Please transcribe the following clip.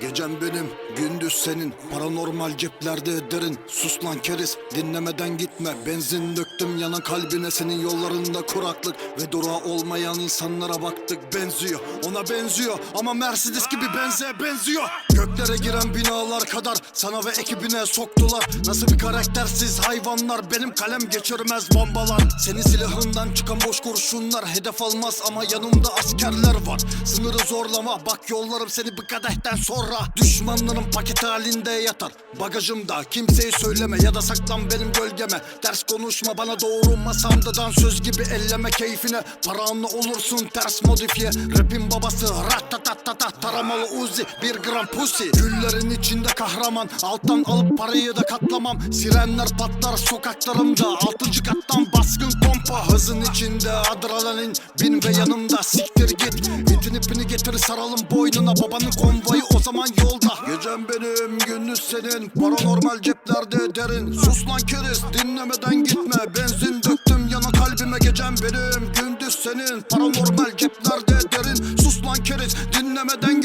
Gecem benim, gündüz senin. Paranormal ceplerde derin. Sus lan keriz, dinlemeden gitme. Benzin döktüm yanan kalbine. Senin yollarında kuraklık Ve durağı olmayan insanlara baktık. Benziyor, ona benziyor. Ama Mercedes gibi benze benziyor. Göklere giren binalar kadar Sana ve ekibine soktular. Nasıl bir karaktersiz hayvanlar. Benim kalem geçirmez bombalar. Senin silahından çıkan boş kurşunlar Hedef almaz. Ama yanımda askerler var. Sınırı zorlama bak yollarım seni bir kadehten sonra Düşmanlarım paket halinde yatar. Bagajımda kimseyi söyleme ya da saklan benim gölgeme. Ters konuşma bana doğru masamda söz gibi elleme keyfine. Paranla olursun ters modifiye. Rapin babası ratatatata taramalı uzi bir gram pussy. Güllerin içinde kahraman alttan alıp parayı da katlamam. Sirenler patlar sokaklarımda altıncı kattan baskın pompa. Hızın içinde adrenalin bin ve yanımda siktir git. İtin ipini getir saralım boynuna babanın konvoyu o zaman yolda. Gecem benim gündüz senin. Paranormal ceplerde derin. Sus lan keriz dinlemeden gitme. Benzin döktüm yana kalbime. Gecem benim gündüz senin. Paranormal ceplerde derin. Sus lan keriz dinlemeden